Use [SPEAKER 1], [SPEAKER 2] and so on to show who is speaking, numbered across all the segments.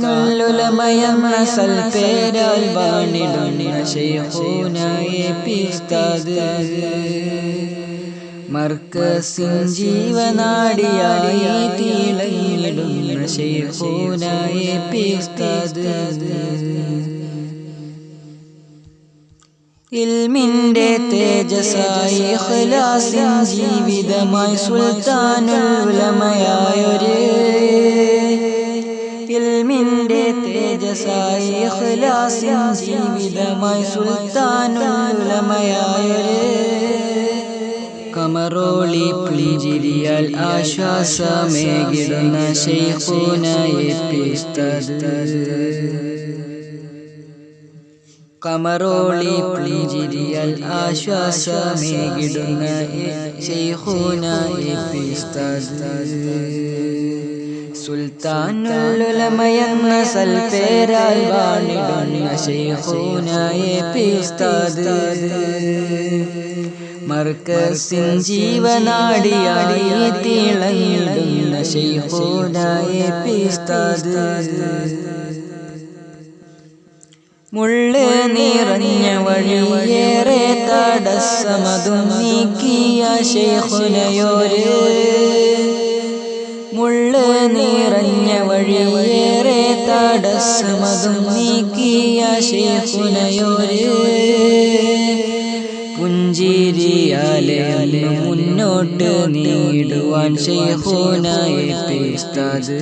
[SPEAKER 1] സുൽത്താനുലമയെന്ന സൽപേരാൽ വാണിടുന്ന ശൈഖൂനായ പിസ്താദ് മർക്കസിൻ ജീവനാടിയായി തിളങ്ങിടുന്ന ശൈഖൂനായ പിസ്താദ് ഇൽമിന്റെ തേജസായി ഖലാസിൻ ജീവിതമായി സുൽത്താനുലമയായൊരു ഇൽമിന്റെ തേജസായി ഖലാസിൻ ജീവിതമായി സുൽത്താനുലമയായൊരു കമറോളി പുഞ്ചിരിയാൽ ആശ്വാസമേകിടുന്ന ശൈഖൂനായ പിസ്തത് കമറോളി പുഞ്ചിരിയാൽ ആശ്വാസമേകിടുന്ന ശൈഖൂനായ പിസ്തത് സുൽത്താനുലമയെന്ന സൽപേരാൽ വാണിടുന്ന ശൈഖൂനായ പിസ്തത് മർക്കസിൻ ജീവനാടിയാടി തിളങ്ങിടുന്ന ശൈഖൂനായ പിസ്തത് മുള്ള നിറഞ്ഞ വഴിയേറെ തടസ്സമതും നീക്കിയ ശൈഖുനയോര്. തടസ്സമതും നീക്കിയ ശൈഖുനയോര് പുഞ്ചിരിയാലെ മുന്നോട്ട് നീടുവാൻ ശൈഖുനായ പിസ്താദ്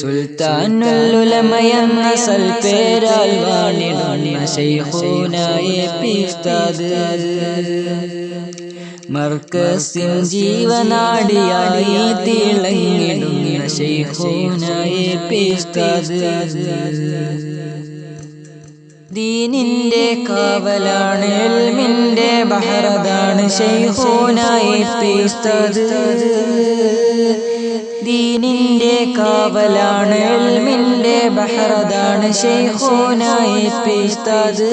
[SPEAKER 1] സുൽത്താനുലമയെന്ന സൽപേരാൽ വാണിടുന്ന മർക്കസിൻ ജീവനാടിയായി പിസ്താദ് ദീനിന്റെ കാവലാണ് എൽമിന്റെ ബഹറതാണ് ശൈഖൂനായി പീസ്തത് ദീനിന്റെ കാവലാണ് എൽമിന്റെ ബഹറതാണ് ശൈഹോനായി പിസ്തത്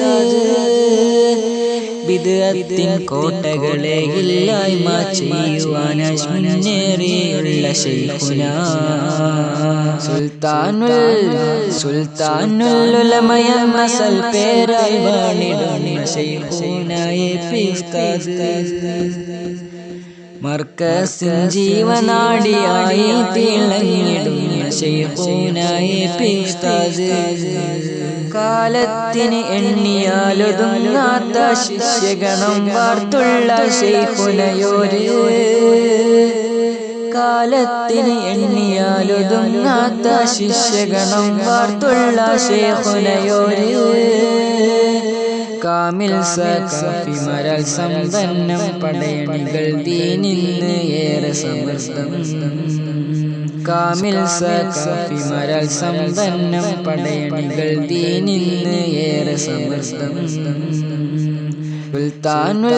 [SPEAKER 1] വിദഗ്ധത്തിൻ കോട്ടകളെ ഇല്ലായ്മ ശൈഖുന. സുൽത്താനുൽ വാണിടുന്ന ശൈഖുനായ പിസ്തത് മർക്കസിൻ ജീവനാടിയായി തിളങ്ങിടുന്ന ശൈഖൂനായ പിസ്തത് കാലത്തിന് എണ്ണിയാലൊതുങ്ങാത്ത ശിഷ്യഗണം വാർത്തുള്ള ശൈഖുനയോര്. കാലത്തിന് എണ്ണിയാലൊതുങ്ങാത്ത ശിഷ്യഗണം വാർത്തുള്ള ശൈഖുനയോര്. കാമിൽ സഖാഫി മരൽ സമ്പന്നം പടയണികൾ ദീനിന്ന് ഏറെ സമൃദ്ധം. കാമിൽ സഖാഫി മരൽ സമ്പന്നം പടയണികൾ ദീനിന്ന് ഏറെ സമൃദ്ധം. സുൽത്താനുൽ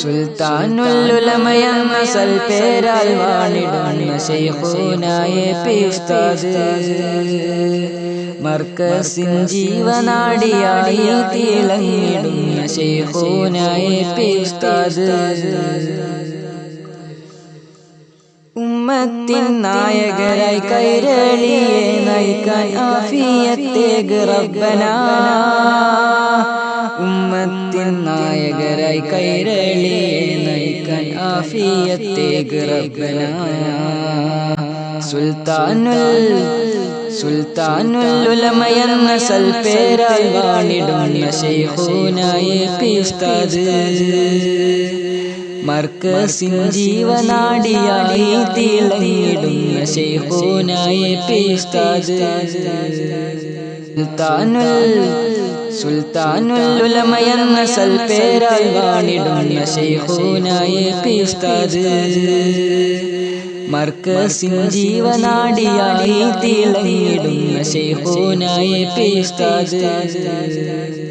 [SPEAKER 1] സുൽത്താനുലുലമയെന്ന സൽപേരാൽ വാണിടുന്ന ശൈഖൂനായ പിസ്താദ് മർക്കസിൻ ജീവനാടിയായി തിളങ്ങിടുന്ന ശൈഖൂനായ പിസ്താദ് ഉമ്മത്തിൻ നായകരായി കൈരളിയെ നയിക്കാൻ ആഫിയത്തേക്ക് റബ്ബന. ഉമ്മത്തിൻ നായകരായി കൈരളിയെ നയിക്കാൻ ആഫിയത്തേക്ക് റബ്ബന. സുൽത്താനുൽ സുൽത്താനുല്ലുലമയെന്ന സൽപേരാൽ വാണിടുന്ന ശൈഖൂനായ പിസ്താദ് മർക്കസിൻ ജീവനാടിയായി തിളങ്ങിടുന്ന ശൈഖൂനായ പിസ്താദ്. സുൽത്താനുൽ സൽപേരാൽ വാണിടുന്ന ശൈഖൂനായ പിസ്താദ്. മർക്കസിൻ ജീവനാടിയായി തിളങ്ങിടുന്ന ശൈഖൂനായ പിസ്താദ്.